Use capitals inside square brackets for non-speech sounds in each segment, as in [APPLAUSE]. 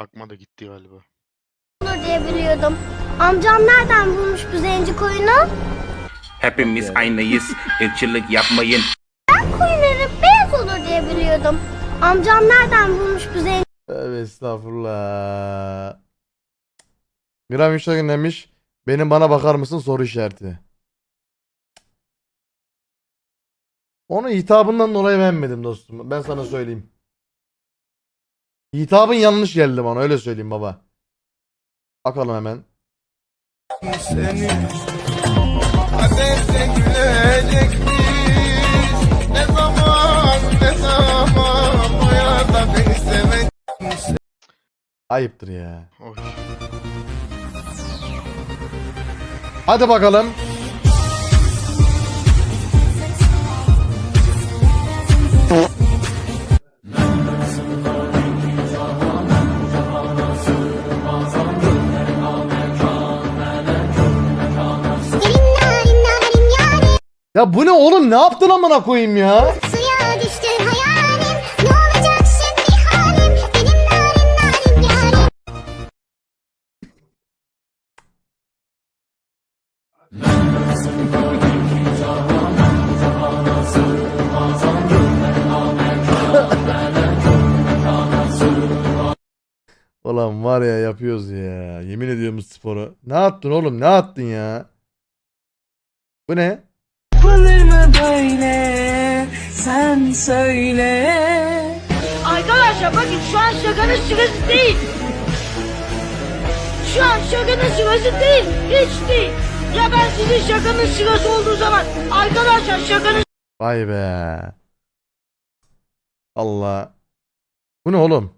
Akma da gitti galiba. olur diye biliyordum. Amcam nereden bulmuş bu zenci koyunu? Hepimiz aynıyız. [LAUGHS] Irkçılık yapmayın. Koyunları beyaz olur diye biliyordum. Amcam nereden bulmuş bu zenci Tövbe estağfurullah. Gram Yuşak'ın demiş. Benim bana bakar mısın soru işareti. Onu hitabından dolayı beğenmedim dostum. Ben sana söyleyeyim. Hitabın yanlış geldi bana öyle söyleyeyim baba. Bakalım hemen. Ayıptır ya. Hadi bakalım. Ya bu ne oğlum ne yaptın amına koyayım ya? Suya düştü hayalim Ne olacak şimdi halim Benim narin narin yarim Ulan var ya yapıyoruz ya. Yemin ediyorum sporu. Ne attın oğlum? Ne attın ya? Bu ne? Yapılır mı böyle? Sen söyle. Arkadaşlar bakın şu an şakanın sırası değil. Şu an şakanın sırası değil. Hiç değil. Ya ben sizin şakanın sırası olduğu zaman arkadaşlar şakanın Vay be. Allah. Bu ne oğlum?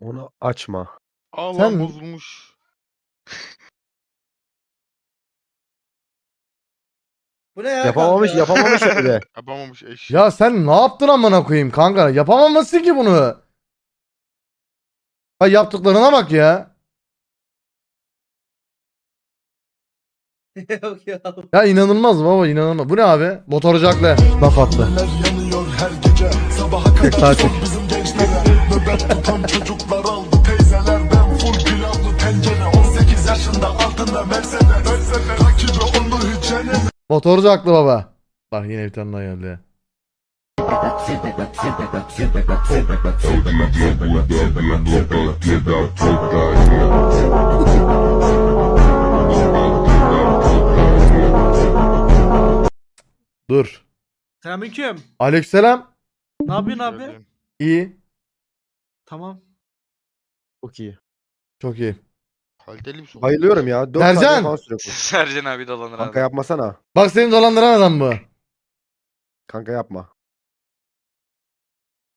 Onu açma. Allah Sen- bozulmuş. Bu ne ya? Yapamamış, kanka? yapamamış de. [LAUGHS] Yapamamış eş. Ya sen ne yaptın amına koyayım kanka? Yapamamışsın ki bunu. Ha yaptıklarına bak ya. [LAUGHS] Yok ya. Ya inanılmaz baba inanılmaz. Bu ne abi? Motorcaklı. Laf attı. yanıyor her gece Sabaha kadar Takip. çok bizim gençlere Nöbet tutan çocuklar yenene Motorcaklı baba. Bak yine bir tane daha geldi. Dur. Selamünaleyküm. Aleykümselam. Ne yapıyorsun abi? İyi. Tamam. Çok iyi. Çok iyi. Kaliteli bir sohbet. Bayılıyorum ya. 4 Sercan! saniye falan sürüyor bu. [LAUGHS] Sercan abi dolanır Kanka abi. yapmasana. Bak seni dolandıran adam bu. Kanka yapma.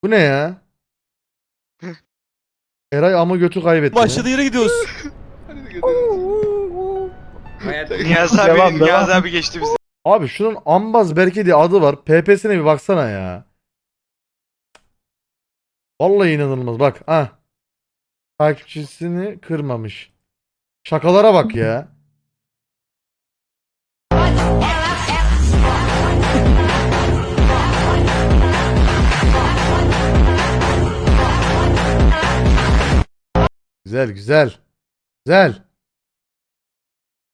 Bu ne ya? [LAUGHS] Eray ama götü kaybetti. Başladı yere gidiyoruz. [LAUGHS] Niyazi abi, Devam, Niyazi devam. abi geçti bizi. Abi şunun Ambaz Berke diye adı var. PP'sine bir baksana ya. Vallahi inanılmaz. Bak ha. Takipçisini kırmamış. Şakalara bak ya. Güzel güzel. Güzel.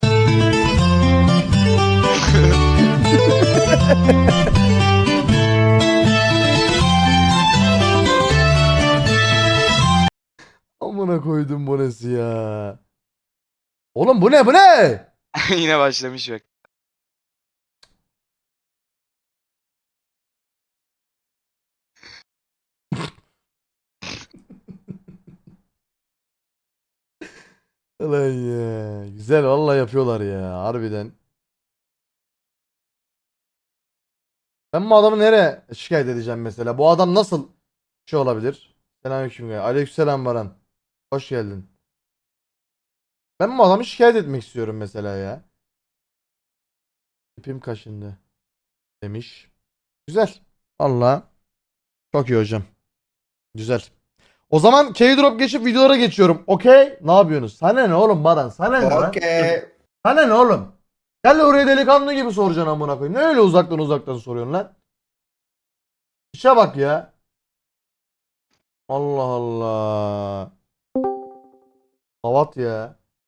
[LAUGHS] Amına koydum bu ya. Oğlum bu ne bu ne? [LAUGHS] Yine başlamış bak. [LAUGHS] Ulan ya. Güzel vallahi yapıyorlar ya harbiden. Ben bu adamı nereye şikayet edeceğim mesela? Bu adam nasıl şey olabilir? Selamünaleyküm. Aleykümselam Baran. Hoş geldin. Ben bu adamı şikayet etmek istiyorum mesela ya. İpim kaşındı. Demiş. Güzel. Allah. Çok iyi hocam. Güzel. O zaman K-Drop geçip videolara geçiyorum. Okey? Ne yapıyorsunuz? Sana ne oğlum Baran? Sana ne lan? Okey. Sana ne oğlum? Gel oraya delikanlı gibi soracaksın amına koyayım. Ne öyle uzaktan uzaktan soruyorsun lan? İşe bak ya. Allah Allah. Havat ya.